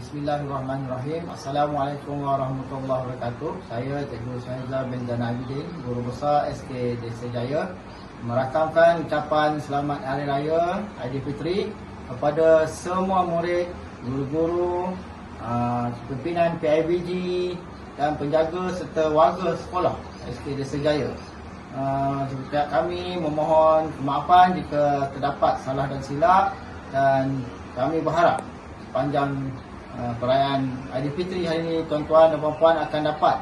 Bismillahirrahmanirrahim. Assalamualaikum warahmatullahi wabarakatuh. Saya Cikgu Syahizah bin Zainal Abidin, Guru Besar SK Desa Jaya merakamkan ucapan selamat Hari Raya Aidilfitri kepada semua murid, guru-guru, uh, pimpinan PIBG dan penjaga serta warga sekolah SK Desa Jaya. Uh, pihak kami memohon kemaafan jika terdapat salah dan silap dan kami berharap sepanjang uh, perayaan Aidilfitri hari ini tuan-tuan dan puan-puan akan dapat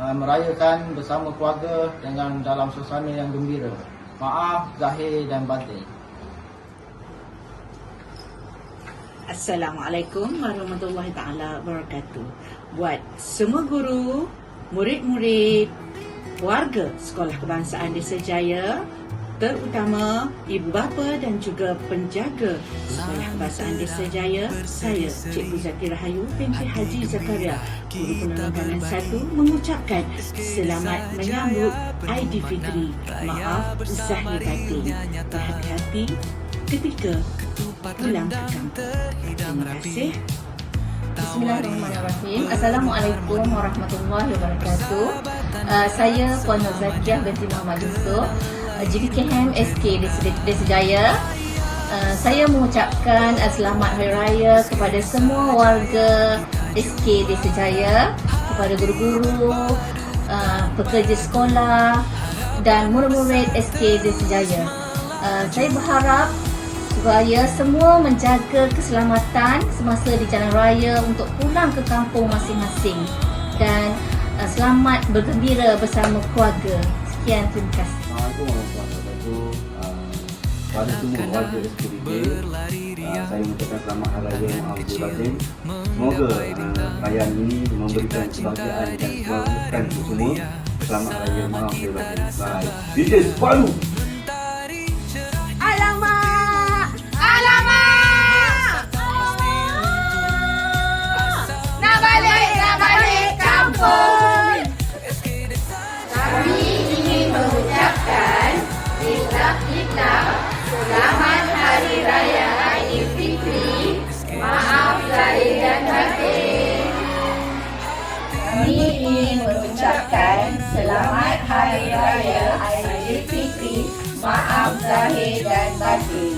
uh, merayakan bersama keluarga dengan dalam suasana yang gembira. Maaf zahir dan batin. Assalamualaikum warahmatullahi taala wabarakatuh. Buat semua guru, murid-murid, warga Sekolah Kebangsaan Desa Jaya, terutama ibu bapa dan juga penjaga Sekolah Kebangsaan Desa Jaya, saya Cikgu Zaki Rahayu binti Haji Zakaria, guru penerbangan satu mengucapkan selamat menyambut Aidilfitri. Maaf zahir batin. Berhati-hati ketika pulang ke kampung. Terima kasih. Bismillahirrahmanirrahim. Assalamualaikum warahmatullahi wabarakatuh. Uh, saya Puan Nur Zakiah binti Muhammad Yusof, uh, GPKM SK Desa, Desa Jaya. Uh, saya mengucapkan uh, selamat Hari Raya kepada semua warga SK Desa Jaya, kepada guru-guru, uh, pekerja sekolah dan murid-murid SK Desa Jaya. Uh, saya berharap supaya semua menjaga keselamatan semasa di jalan raya untuk pulang ke kampung masing-masing dan uh, selamat bergembira bersama keluarga. Sekian, terima kasih. Assalamualaikum warahmatullahi wabarakatuh. Uh, Pada semua warga SKDK, uh, saya mengucapkan selamat Hari Raya Batin. Semoga uh, perayaan ini memberikan kebahagiaan dan kebahagiaan untuk semua. Selamat Hari Raya Maafil Batin. Bye. This is Palu. Ikhlas-ikhlas Selamat Hari Raya Aidilfitri Maaf lahir dan batin. Kami ingin mengucapkan Selamat Hari Raya Aidilfitri Maaf zahir dan batin.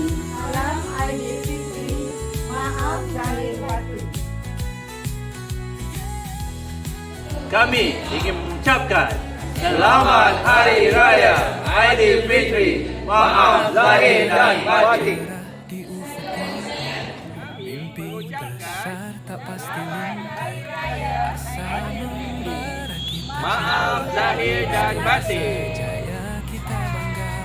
Kami ingin mengucapkan Selamat Hari Raya Aidil Fitri, Maaf Zahir dan Batin. Mimpi besar tak pasti lingkar Asal Maaf Zahir dan Batin Jaya kita bangga